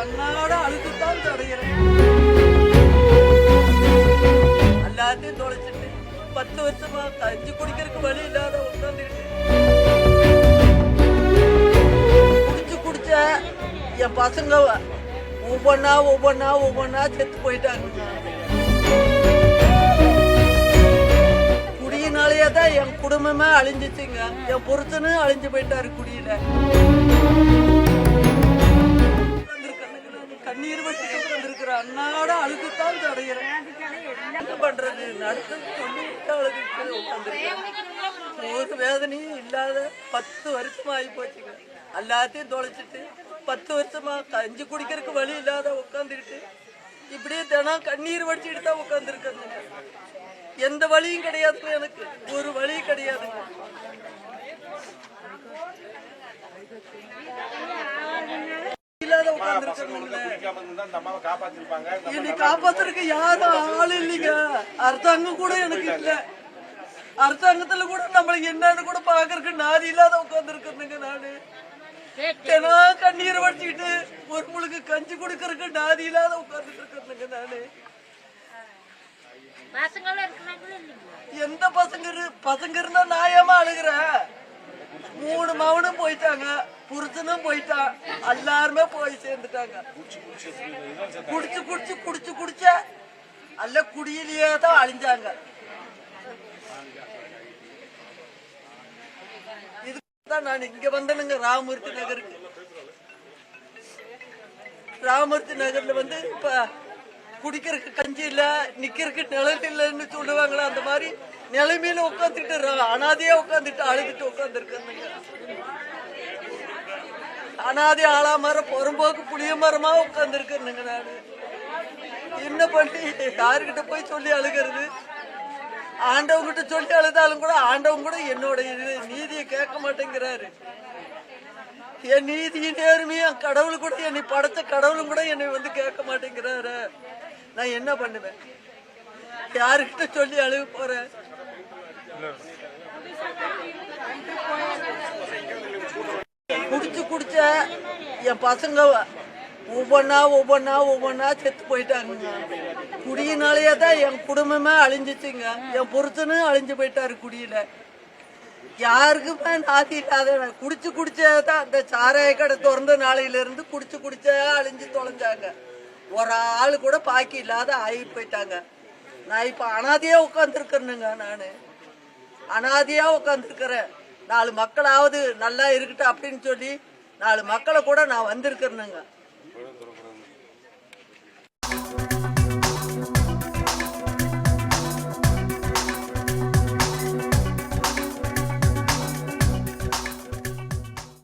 அண்ணாட அழுதுதான் தடைகிறேன் எல்லாத்தையும் தொலைச்சிட்டு பத்து வருஷமா கஞ்சி குடிக்கிறதுக்கு வழி இல்லாத உட்காந்துட்டு குடிச்சு குடிச்ச என் பசங்க ஒவ்வொன்னா ஒவ்வொன்னா ஒவ்வொன்னா செத்து போயிட்டாங்க. குடியினாலேயே தான் என் குடும்பமே அழிஞ்சிச்சுங்க. என் புருஷனும் அழிஞ்சு போயிட்டாரு குடியில. நடந்தது நடந்தது நடத்த சொல்லிட்டு உட்காந்துருக்கேன் ஒரு வேதனையும் இல்லாத பத்து வருஷமா ஆகி போச்சுங்க எல்லாத்தையும் தொலைச்சிட்டு பத்து வருஷமா கஞ்சி குடிக்கிறதுக்கு வழி இல்லாத உட்காந்துக்கிட்டு இப்படியே தினம் கண்ணீர் வடிச்சுட்டு தான் உட்காந்துருக்கேங்க எந்த வழியும் கிடையாதுங்க எனக்கு. ஒரு வழியும் கிடையாதுங்க இல்லாத உட்காந்துருக்கேன் குடிக்காம இருந்தா இந்த அம்மாவை காப்பாத்திருப்பாங்க என்னை காப்பாத்துறதுக்கு யாரும் ஆள் இல்லைங்க. அரசாங்கம் கூட எனக்கு இல்ல. அரசாங்கத்துல கூட நம்மளுக்கு என்னன்னு கூட பாக்குறதுக்கு நாதி இல்லாத உட்காந்துருக்கேனுங்க நானு. தினம் கண்ணீர் வடிச்சுக்கிட்டு ஒரு முழுக்கு கஞ்சி கொடுக்கறதுக்கு நாதி இல்லாத உட்காந்துட்டு இருக்கேனுங்க நானு எந்த பசங்க இரு- பசங்க இருந்தா நான் ஏமா அழுகுறேன்? மூணு மவனும் போயிட்டாங்க. புருஷனும் போயிட்டான் எல்லாருமே போய் சேர்ந்துட்டாங்க. குடிச்சு குடிச்சு குடிச்சு குடிச்ச அல்ல குடியிலேயே தான் அழிஞ்சாங்க. இதுதான் நான் இங்க வந்தேனுங்க ராமூர்த்தி நகருக்கு. ராமூர்த்தி நகர்ல வந்து இப்ப குடிக்கிறதுக்கு கஞ்சி இல்ல நிக்கிறதுக்கு நிழல் இல்லைன்னு சொல்லுவாங்களா அந்த மாதிரி நிலைமையில உட்காந்துட்டு அனாதையா உட்காந்துட்டு அழுதுட்டு உட்காந்துருக்காங்க அனாதி ஆளா மரம் பொறும்போக்கு புளிய மரமா உட்காந்துருக்கேனுங்க நானு. என்ன பண்ணி? யாருக்கிட்ட போய் சொல்லி அழுகிறது? ஆண்டவங்கிட்ட சொல்லி அழுதாலும் கூட ஆண்டவங்க கூட என்னோட இது நீதியை கேட்க மாட்டேங்கிறாரு. என் நீதியின் நேர்மையும் கடவுள் கூட என்னை படைத்த கடவுளும் கூட என்னை வந்து கேட்க மாட்டேங்கிறாரு. நான் என்ன பண்ணுவேன்? யாருக்கிட்ட சொல்லி அழுக போறேன் குடிச்சு குடிச்ச என் பசங்க ஒவ்வொன்னா ஒவ்வொன்னா ஒவ்வொன்னா செத்து போயிட்டாங்க. குடியினாலேயே தான் என் குடும்பமே அழிஞ்சிச்சுங்க. என் புருஷனும் அழிஞ்சு போயிட்டாரு குடியில. யாருக்குமே நாதி இல்லாத குடிச்சு குடிச்சே தான் அந்த சாராய கடை திறந்த நாளையிலிருந்து குடிச்சு குடிச்சே அழிஞ்சு தொலைஞ்சாங்க. ஒரு ஆள் கூட பாக்கி இல்லாத ஆகி போயிட்டாங்க. நான் இப்போ அனாதியாக உட்காந்துருக்கேனுங்க நான். அனாதியாக உட்காந்துருக்கிறேன் நாலு மக்களாவது நல்லா இருக்கட்டும் அப்படின்னு சொல்லி நாலு மக்களை கூட நான் வந்திருக்கிறேனுங்க.